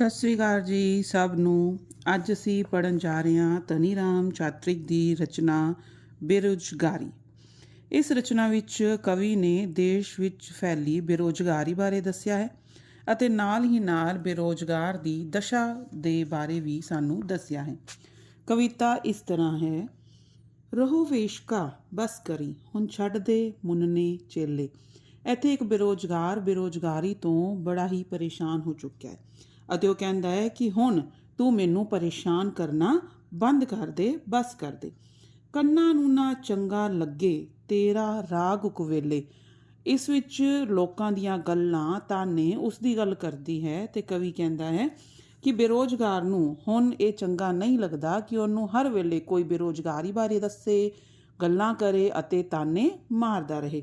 ਸਤਿ ਸ੍ਰੀ ਅਕਾਲ ਜੀ ਸਭ ਨੂੰ। ਅੱਜ ਅਸੀਂ ਪੜਨ ਜਾ ਰਹੇ ਹਾਂ ਧਨੀ ਰਾਮ ਚਾਤ੍ਰਿਕ ਦੀ ਰਚਨਾ ਬੇਰੁਜ਼ਗਾਰੀ। ਇਸ ਰਚਨਾ ਵਿੱਚ ਕਵੀ ਨੇ ਦੇਸ਼ ਵਿੱਚ ਫੈਲੀ ਬੇਰੁਜ਼ਗਾਰੀ ਬਾਰੇ ਦੱਸਿਆ ਹੈ ਅਤੇ ਨਾਲ ਹੀ ਨਾਲ ਬੇਰੁਜ਼ਗਾਰ ਦੀ ਦਸ਼ਾ ਦੇ ਬਾਰੇ ਵੀ ਸਾਨੂੰ ਦੱਸਿਆ ਹੈ। ਕਵਿਤਾ ਇਸ ਤਰ੍ਹਾਂ ਹੈ, ਰਹੋ ਵੇਸ਼ਕਾ ਬਸ ਕਰੀ, ਹੁਣ ਛੱਡ ਦੇ ਮੁੰਨੇ ਚੇਲੇ। ਇੱਥੇ ਇੱਕ ਬੇਰੋਜ਼ਗਾਰ ਬੇਰੋਜ਼ਗਾਰੀ ਤੋਂ ਬੜਾ ਹੀ ਪਰੇਸ਼ਾਨ ਹੋ ਚੁੱਕਿਆ ਹੈ। ਅਤੇ ਉਹ ਕਹਿੰਦਾ ਹੈ ਕਿ ਹੁਣ ਤੂੰ ਮੈਨੂੰ ਪਰੇਸ਼ਾਨ ਕਰਨਾ ਬੰਦ ਕਰ ਦੇ, ਬਸ ਕਰ ਦੇ। ਕੰਨਾਂ ਨੂੰ ਨਾ ਚੰਗਾ ਲੱਗੇ, ਤੇਰਾ ਰਾਗ ਕੁਵੇਲੇ ਇਸ ਵਿੱਚ ਲੋਕਾਂ ਦੀਆਂ ਗੱਲਾਂ ਤਾਨੇ ਉਸ ਦੀ ਗੱਲ ਕਰਦੀ ਹੈ ਤੇ ਕਵੀ ਕਹਿੰਦਾ ਹੈ ਕਿ ਬੇਰੋਜ਼ਗਾਰ ਨੂੰ ਹੁਣ ਇਹ ਚੰਗਾ ਨਹੀਂ ਲੱਗਦਾ ਕਿ ਉਹਨੂੰ ਹਰ ਵੇਲੇ ਕੋਈ ਬੇਰੋਜ਼ਗਾਰੀ ਬਾਰੇ ਦੱਸੇ, ਗੱਲਾਂ ਕਰੇ ਅਤੇ ਤਾਨੇ ਮਾਰਦਾ ਰਹੇ।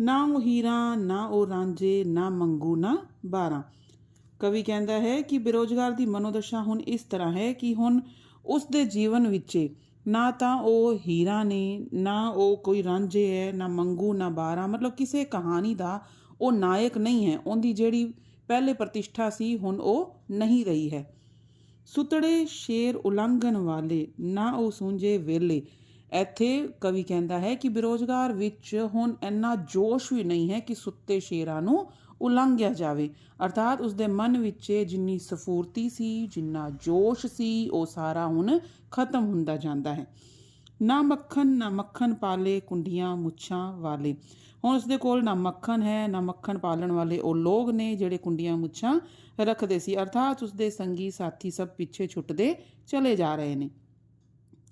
ਨਾ ਉਹ ਹੀਰਾ, ਨਾ ਉਹ ਰਾਂਝੇ, ਨਾ ਮੰਗੂ, ਨਾ ਬਾਰਾਂ। ਕਵੀ ਕਹਿੰਦਾ ਹੈ ਕਿ ਬੇਰੋਜ਼ਗਾਰ ਦੀ ਮਨੋਦਸ਼ਾ ਹੁਣ ਇਸ ਤਰ੍ਹਾਂ ਹੈ ਕਿ ਹੁਣ ਉਸ ਦੇ ਜੀਵਨ ਵਿੱਚ ਨਾ ਤਾਂ ਉਹ ਹੀਰਾ ਨੇ, ਨਾ ਉਹ ਕੋਈ ਰਾਂਝੇ ਹੈ, ਨਾ ਮੰਗੂ, ਨਾ ਬਾਰਾ, ਮਤਲਬ ਕਿਸੇ ਕਹਾਣੀ ਦਾ ਉਹ ਨਾਇਕ ਨਹੀਂ ਹੈ। ਉਹਦੀ ਜਿਹੜੀ ਪਹਿਲੇ ਪ੍ਰਤਿਸ਼ਠਾ ਸੀ ਹੁਣ ਉਹ ਨਹੀਂ ਰਹੀ ਹੈ। ਸੁਤੜੇ ਸ਼ੇਰ ਉਲੰਘਣ ਵਾਲੇ, ਨਾ ਉਹ ਸੂੰਝੇ ਵੇਲੇ ਇੱਥੇ ਕਵੀ ਕਹਿੰਦਾ ਹੈ ਕਿ ਬੇਰੋਜ਼ਗਾਰ ਵਿੱਚ ਹੁਣ ਇੰਨਾ ਜੋਸ਼ ਵੀ ਨਹੀਂ ਹੈ ਕਿ ਸੁੱਤੇ ਸ਼ੇਰਾਂ ਨੂੰ ਉਲੰਘਿਆ ਜਾਵੇ। ਅਰਥਾਤ ਉਸ ਦੇ ਮਨ ਵਿੱਚ ਜਿੰਨੀ ਸਫੂਰਤੀ ਸੀ, ਜਿੰਨਾ ਜੋਸ਼ ਸੀ, ਉਹ ਸਾਰਾ ਹੁਣ ਖਤਮ ਹੁੰਦਾ ਜਾਂਦਾ ਹੈ। ਨਾ ਮੱਖਣ ਨਾ ਮੱਖਣ ਪਾਲੇ ਕੁੰਡੀਆਂ ਮੁੱਛਾਂ ਵਾਲੇ। ਹੁਣ ਉਸ ਦੇ ਕੋਲ ਨਾ ਮੱਖਣ ਹੈ, ਨਾ ਮੱਖਣ ਪਾਲਣ ਵਾਲੇ ਉਹ ਲੋਕ ਨੇ ਜਿਹੜੇ ਕੁੰਡੀਆਂ ਮੁੱਛਾਂ ਰੱਖਦੇ ਸੀ। ਅਰਥਾਤ ਉਸ ਦੇ ਸੰਗੀ ਸਾਥੀ ਸਭ ਪਿੱਛੇ ਛੁੱਟਦੇ ਚਲੇ ਜਾ ਰਹੇ ਨੇ।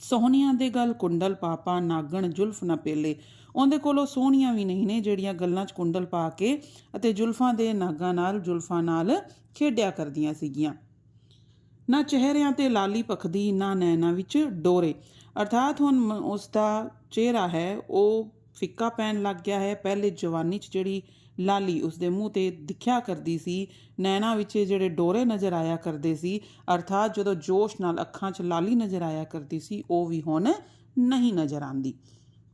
ਸੋਹਣੀਆਂ ਦੇ ਗੱਲ ਕੁੰਡਲ ਪਾਪਾ ਨਾਗਣ ਜੁਲਫ ਨਾ ਪੇਲੇ। ਉਹਦੇ ਕੋਲੋਂ ਸੋਹਣੀਆਂ ਵੀ ਨਹੀਂ ਨੇ ਜਿਹੜੀਆਂ ਗੱਲਾਂ 'ਚ ਕੁੰਡਲ ਪਾ ਕੇ ਅਤੇ ਜੁਲਫਾਂ ਦੇ ਨਾਗਾਂ ਨਾਲ ਜੁਲਫਾਂ ਨਾਲ ਖੇਡਿਆ ਕਰਦੀਆਂ ਸੀਗੀਆਂ। ਨਾ ਚਿਹਰਿਆਂ ਤੇ ਲਾਲੀ ਪਖਦੀ ਨਾ ਨੈਣਾ ਵਿੱਚ ਡੋਰੇ। ਅਰਥਾਤ ਹੁਣ ਉਸ ਦਾ ਚਿਹਰਾ ਹੈ, ਉਹ ਫਿੱਕਾ ਪੈਣ ਲੱਗ ਗਿਆ ਹੈ। ਪਹਿਲੇ ਜਵਾਨੀ 'ਚ ਜਿਹੜੀ ਲਾਲੀ ਉਸਦੇ ਮੂੰਹ ਤੇ ਦਿਖਿਆ ਕਰਦੀ ਸੀ। ਨੈਣਾ ਵਿੱਚ ਜਿਹੜੇ ਡੋਰੇ ਨਜ਼ਰ ਆਇਆ ਕਰਦੇ ਸੀ, ਅਰਥਾਤ ਜਦੋਂ ਜੋਸ਼ ਨਾਲ ਅੱਖਾਂ 'ਚ ਲਾਲੀ ਨਜ਼ਰ ਆਇਆ ਕਰਦੀ ਸੀ, ਉਹ ਵੀ ਹੁਣ ਨਹੀਂ ਨਜ਼ਰ ਆਂਦੀ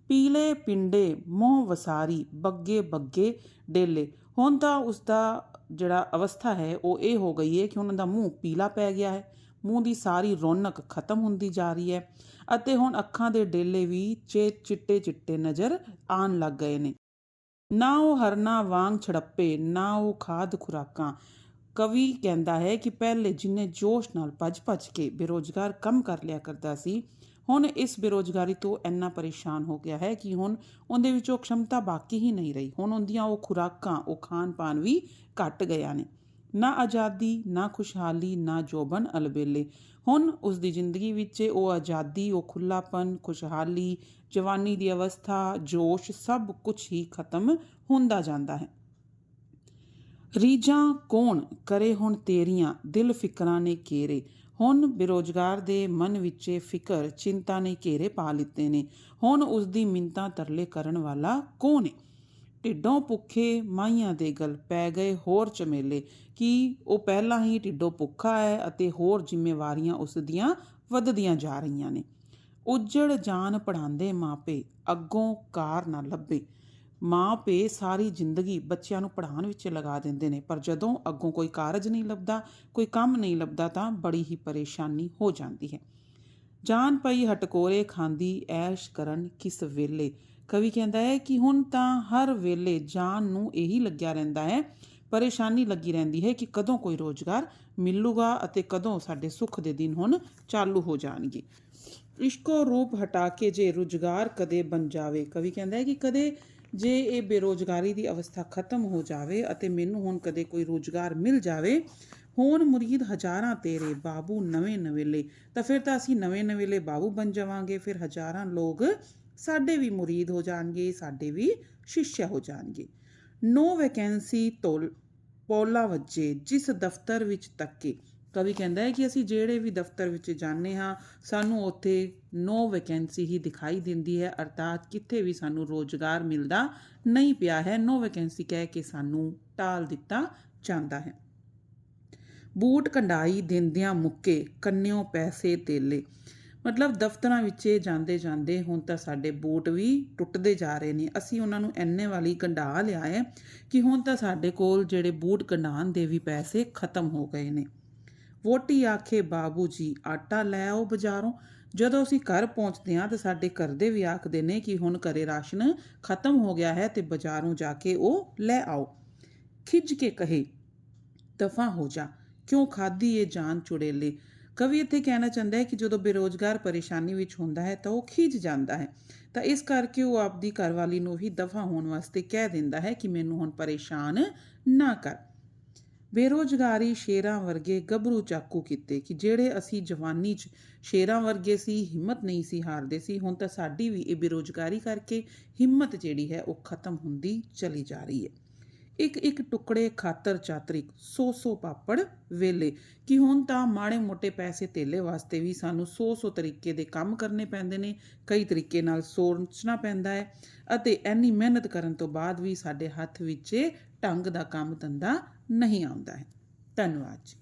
ਪੀਲੇ ਪਿੰਡੇ, ਮੋਹ ਵਸਾਰੀ, ਬੱਗੇ ਬੱਗੇ ਡੇਲੇ। ਹੁਣ ਤਾਂ ਉਸ ਦਾ ਜਿਹੜਾ ਅਵਸਥਾ ਹੈ, ਉਹ ਇਹ ਹੋ ਗਈ ਹੈ ਕਿ ਉਹਨਾਂ ਦਾ ਮੂੰਹ ਪੀਲਾ ਪੈ ਗਿਆ ਹੈ। ਮੂੰਹ ਦੀ ਸਾਰੀ ਰੌਣਕ ਖਤਮ ਹੁੰਦੀ ਜਾ ਰਹੀ ਹੈ ਅਤੇ ਹੁਣ ਅੱਖਾਂ ਦੇ ਡੇਲੇ ਵੀ ਚੇ ਚਿੱਟੇ ਚਿੱਟੇ ਨਜ਼ਰ ਆਣ ਲੱਗ ਗਏ ਨੇ। ਨਾ ਉਹ ਹਰਨਾ ਵਾਂਗ ਛੜੱਪੇ, ਨਾ ਉਹ ਖਾਦ ਖੁਰਾਕਾਂ। ਕਵੀ ਕਹਿੰਦਾ ਹੈ ਕਿ ਪਹਿਲੇ ਜਿੰਨੇ ਜੋਸ਼ ਨਾਲ ਭੱਜ-ਭੱਜ ਕੇ ਬੇਰੋਜ਼ਗਾਰ ਕੰਮ ਕਰ ਲਿਆ ਕਰਦਾ ਸੀ, ਹੁਣ ਇਸ ਬੇਰੋਜ਼ਗਾਰੀ ਤੋਂ ਇੰਨਾ ਪਰੇਸ਼ਾਨ ਹੋ ਗਿਆ ਹੈ ਕਿ ਹੁਣ ਉਹਦੇ ਵਿੱਚੋਂ ਉਹ ਖਮਤਾ ਬਾਕੀ ਹੀ ਨਹੀਂ ਰਹੀ। ਹੁਣ ਉਹਦੀਆਂ ਉਹ ਖੁਰਾਕਾਂ, ਉਹ ਖਾਣ ਪਾਣ ਵੀ ਘਟ ਗਿਆ ਨੇ। ਨਾ ਆਜ਼ਾਦੀ, ਨਾ ਖੁਸ਼ਹਾਲੀ, ਨਾ ਜੋਬਨ ਅਲਬੇਲੇ ਹੁਣ ਉਸ ਦੀ ਜ਼ਿੰਦਗੀ ਵਿੱਚ ਉਹ ਆਜ਼ਾਦੀ, ਉਹ ਖੁੱਲਾਪਨ, ਖੁਸ਼ਹਾਲੀ, ਜਵਾਨੀ ਦੀ ਅਵਸਥਾ, ਜੋਸ਼ ਸਭ ਕੁਝ ਹੀ ਖਤਮ ਹੁੰਦਾ ਜਾਂਦਾ ਹੈ। ਰੀਜਾਂ ਕੌਣ ਕਰੇ ਹੁਣ ਤੇਰੀਆਂ? ਦਿਲ ਫਿਕਰਾਂ ਨੇ ਘੇਰੇ। ਹੁਣ ਬੇਰੋਜ਼ਗਾਰ ਦੇ ਮਨ ਵਿੱਚ ਫਿਕਰ, ਚਿੰਤਾ ਨੇ ਘੇਰੇ ਪਾ ਲਿੱਤੇ ਨੇ। ਹੁਣ ਉਸ ਦੀ ਮਿੰਤਾ ਤਰਲੇ ਕਰਨ ਵਾਲਾ ਕੌਣ ਹੈ ਢਿੱਡੋਂ ਭੁੱਖੇ ਮਾਈਆਂ ਦੇ ਗਲ ਪੈ ਗਏ ਹੋਰ ਚਮੇਲੇ। ਕਿ ਉਹ ਪਹਿਲਾਂ ਹੀ ਢਿੱਡੋਂ ਭੁੱਖਾ ਹੈ ਅਤੇ ਹੋਰ ਜ਼ਿੰਮੇਵਾਰੀਆਂ ਉਸ ਦੀਆਂ ਵੱਧਦੀਆਂ ਜਾ ਰਹੀਆਂ ਨੇ? ਉੱਜੜ ਜਾਨ ਪੜਾਉਂਦੇ ਮਾਪੇ ਅੱਗੋਂ ਕਾਰ ਨਾ ਲੱਭੇ। ਮਾਂ ਪੇ ਸਾਰੀ ਜ਼ਿੰਦਗੀ ਬੱਚਿਆਂ ਨੂੰ ਪੜ੍ਹਾਉਣ ਵਿੱਚ ਲਗਾ ਦਿੰਦੇ ਨੇ, ਪਰ ਜਦੋਂ ਅੱਗੋਂ ਕੋਈ ਕਾਰਜ ਨਹੀਂ ਲੱਭਦਾ, ਕੋਈ ਕੰਮ ਨਹੀਂ ਲੱਭਦਾ ਤਾਂ ਬੜੀ ਹੀ ਪਰੇਸ਼ਾਨੀ ਹੋ ਜਾਂਦੀ ਹੈ। ਜਾਨ ਪਈ ਹਟਕੋਰੇ ਖਾਂਦੀ ਐਸ਼ ਕਰਨ ਕਿਸ ਵੇਲੇ? ਕਵੀ ਕਹਿੰਦਾ ਹੈ ਕਿ ਹੁਣ ਤਾਂ ਹਰ ਵੇਲੇ ਜਾਨ ਨੂੰ ਇਹੀ ਲੱਗਿਆ ਰਹਿੰਦਾ ਹੈ, ਪਰੇਸ਼ਾਨੀ ਲੱਗੀ ਰਹਿੰਦੀ ਹੈ ਕਿ ਕਦੋਂ ਕੋਈ ਰੋਜ਼ਗਾਰ ਮਿਲੂਗਾ ਅਤੇ ਕਦੋਂ ਸਾਡੇ ਸੁੱਖ ਦੇ ਦਿਨ ਹੁਣ ਚਾਲੂ ਹੋ ਜਾਣਗੇ। ਇਸ਼ਕੋ ਰੂਪ ਹਟਾ ਕੇ ਜੇ ਰੁਜ਼ਗਾਰ ਕਦੇ ਬਣ ਜਾਵੇ, ਕਵੀ ਕਹਿੰਦਾ ਹੈ ਕਿ ਕਦੇ ਜੇ ਇਹ ਬੇਰੋਜ਼ਗਾਰੀ ਦੀ ਅਵਸਥਾ ਖਤਮ ਹੋ ਜਾਵੇ ਅਤੇ ਮੈਨੂੰ ਹੁਣ ਕਦੇ ਕੋਈ ਰੋਜ਼ਗਾਰ ਮਿਲ ਜਾਵੇ, ਹੋਣ ਮੁਰੀਦ ਹਜ਼ਾਰਾਂ ਤੇਰੇ ਬਾਬੂ ਨਵੇਂ ਨਵੇਲੇ, ਤਾਂ ਫਿਰ ਤਾਂ ਅਸੀਂ ਨਵੇਂ ਨਵੇਲੇ ਬਾਬੂ ਬਣ ਜਾਵਾਂਗੇ, ਫਿਰ ਹਜ਼ਾਰਾਂ ਲੋਕ ਸਾਡੇ ਵੀ ਮੁਰੀਦ ਹੋ ਜਾਣਗੇ, ਸਾਡੇ ਵੀ ਸ਼ਿਸ਼ਯ ਹੋ ਜਾਣਗੇ। ਨੋ ਵੈਕੈਂਸੀ ਤੋਲ, ਪੋਲਾ ਵੱਜੇ, ਜਿਸ ਦਫ਼ਤਰ ਵਿੱਚ ਤੱਕੇ। ਕਵੀ ਕਹਿੰਦਾ ਹੈ ਕਿ ਅਸੀਂ ਜਿਹੜੇ ਵੀ ਦਫ਼ਤਰ ਵਿੱਚ ਜਾਂਦੇ ਹਾਂ, ਸਾਨੂੰ ਉੱਥੇ ਨੋ ਵੈਕੈਂਸੀ ਹੀ ਦਿਖਾਈ ਦਿੰਦੀ ਹੈ, ਅਰਥਾਤ ਕਿੱਥੇ ਵੀ ਸਾਨੂੰ ਰੋਜ਼ਗਾਰ ਮਿਲਦਾ ਨਹੀਂ ਪਿਆ ਹੈ, ਨੋ ਵੈਕੈਂਸੀ ਕਹਿ ਕੇ ਸਾਨੂੰ ਟਾਲ ਦਿੱਤਾ ਜਾਂਦਾ ਹੈ। ਬੂਟ ਕੰਡਾਈ ਦਿੰਦਿਆਂ ਮੁੱਕੇ, ਕੰਨਿਓ ਪੈਸੇ ਤੇਲੇ। ਮਤਲਬ ਦਫ਼ਤਰਾਂ ਵਿੱਚ ਜਾਂਦੇ ਜਾਂਦੇ ਹੁਣ ਤਾਂ ਸਾਡੇ ਬੂਟ ਵੀ ਟੁੱਟਦੇ ਜਾ ਰਹੇ ਨੇ। ਅਸੀਂ ਉਹਨਾਂ ਨੂੰ ਐਨੇ ਵਾਲੀ ਕੰਢਾ ਲਿਆ ਹੈ ਕਿ ਹੁਣ ਤਾਂ ਸਾਡੇ ਕੋਲ ਜਿਹੜੇ ਬੂਟ ਕੰਢਾਣ ਦੇ ਵੀ ਪੈਸੇ ਖਤਮ ਹੋ ਗਏ ਨੇ। ਵੋਟੀ ਆਖੇ, ਬਾਬੂ ਜੀ, ਆਟਾ ਲੈ ਆਓ ਬਾਜ਼ਾਰੋਂ। ਜਦੋਂ ਅਸੀਂ ਘਰ ਪਹੁੰਚਦੇ ਹਾਂ ਤਾਂ ਸਾਡੇ ਘਰ ਦੇ ਵੀ ਆਖਦੇ ਨੇ ਕਿ ਹੁਣ ਘਰੇ ਰਾਸ਼ਨ ਖਤਮ ਹੋ ਗਿਆ ਹੈ ਤੇ ਬਾਜ਼ਾਰੋਂ ਜਾ ਕੇ ਉਹ ਲੈ ਆਓ। ਖਿੱਚ ਕੇ ਕਹੇ, ਦਫਾ ਹੋ ਜਾ। ਕਿਉਂ ਖਾਦੀ ਇਹ ਜਾਨ ਚੁੜੇਲੇ? ਕਵੀ ਇੱਥੇ ਕਹਿਣਾ ਚਾਹੁੰਦਾ ਹੈ ਕਿ ਜਦੋਂ ਬੇਰੋਜ਼ਗਾਰ ਪਰੇਸ਼ਾਨੀ ਵਿੱਚ ਹੁੰਦਾ ਹੈ ਤਾਂ ਉਹ ਖਿੱਚ ਜਾਂਦਾ ਹੈ। ਤਾਂ ਇਸ ਕਰਕੇ ਉਹ ਆਪਦੀ ਘਰਵਾਲੀ ਨੂੰ ਵੀ ਦਫਾ ਹੋਣ ਵਾਸਤੇ ਕਹਿ ਦਿੰਦਾ ਹੈ ਕਿ ਮੈਨੂੰ ਹੁਣ ਪਰੇਸ਼ਾਨ ਨਾ ਕਰ। ਬੇਰੋਜ਼ਗਾਰੀ ਸ਼ੇਰਾਂ ਵਰਗੇ ਗੱਭਰੂ ਚਾਕੂ ਕੀਤੇ ਕਿ ਜਿਹੜੇ ਅਸੀਂ ਜਵਾਨੀ 'ਚ ਸ਼ੇਰਾਂ ਵਰਗੇ ਸੀ, ਹਿੰਮਤ ਨਹੀਂ ਸੀ ਹਾਰਦੇ ਸੀ, ਹੁਣ ਤਾਂ ਸਾਡੀ ਵੀ ਇਹ ਬੇਰੋਜ਼ਗਾਰੀ ਕਰਕੇ ਹਿੰਮਤ ਜਿਹੜੀ ਹੈ ਉਹ ਖਤਮ ਹੁੰਦੀ ਚਲੀ ਜਾ ਰਹੀ ਹੈ। ਇੱਕ ਇੱਕ ਟੁਕੜੇ ਖਾਤਰ ਚਾਤਰਿਕ, ਸੌ ਸੌ ਪਾਪੜ ਵੇਲੇ। ਕਿ ਹੁਣ ਤਾਂ ਮਾੜੇ ਮੋਟੇ ਪੈਸੇ ਧੇਲੇ ਵਾਸਤੇ ਵੀ ਸਾਨੂੰ ਸੌ ਸੌ ਤਰੀਕੇ ਦੇ ਕੰਮ ਕਰਨੇ ਪੈਂਦੇ ਨੇ, ਕਈ ਤਰੀਕੇ ਨਾਲ ਸੋਚਣਾ ਪੈਂਦਾ ਹੈ ਅਤੇ ਐਨੀ ਮਿਹਨਤ ਕਰਨ ਤੋਂ ਬਾਅਦ ਵੀ ਸਾਡੇ ਹੱਥ ਵਿੱਚ ਢੰਗ ਦਾ ਕੰਮ ਧੰਦਾ ਨਹੀਂ ਆਉਂਦਾ ਹੈ। ਧੰਨਵਾਦ ਜੀ।